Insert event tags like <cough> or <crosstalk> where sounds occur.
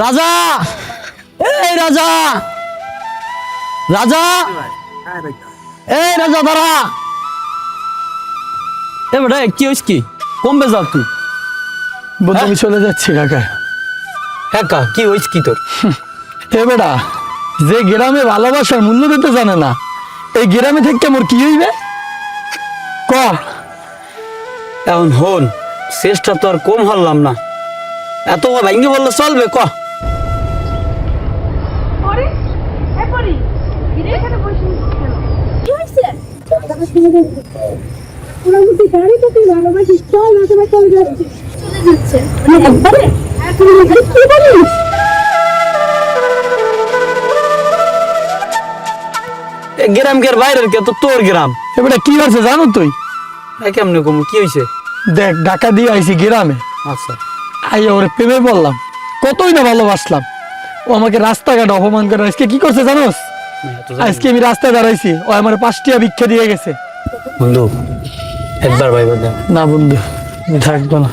রাজা! এই রাজা! রাজা! এই রাজা দাঁড়া! এ বেটা কি হইস কি? কমবে যাও তুই? বন্ধু আমি চলে যাচ্ছি কাকা। হ্যাঁ কা হইস কি তোর? <laughs> এ বেটা যে গ্রামে ভালোবাসার মূল্য দিতে জানে না এই গ্রামে থেকে মোর কি হইবে? ক? এখন হন শেষটা তো আর কম হলাম না। এত ভেঙে বললে চলবে ক? গাড়ি তো তুই ভালোবাসিস চল না তোমার চলে যাচ্ছে চলে যাচ্ছে একবারে কি বলিস গ্রাম কে বাইরের কে? তো তোর গ্রাম। এ বেটা কি হয়েছে জানো তুই? এ কেমনে কম? কি হয়েছে? দেখ ঢাকা দিয়ে আইছি গ্রামে। আচ্ছা। আই ওরে প্রেমে বললাম কতই না ভালোবাসলাম। ও আমাকে রাস্তাঘাট অপমান করে আজকে কি করছে জানোস? আজকে আমি রাস্তায় দাঁড়াইছি ও আমার পাঁচটিয়া ভিক্ষা দিয়ে গেছে। বন্ধু একবার ভাই বন্ধু না বন্ধু থাকব না।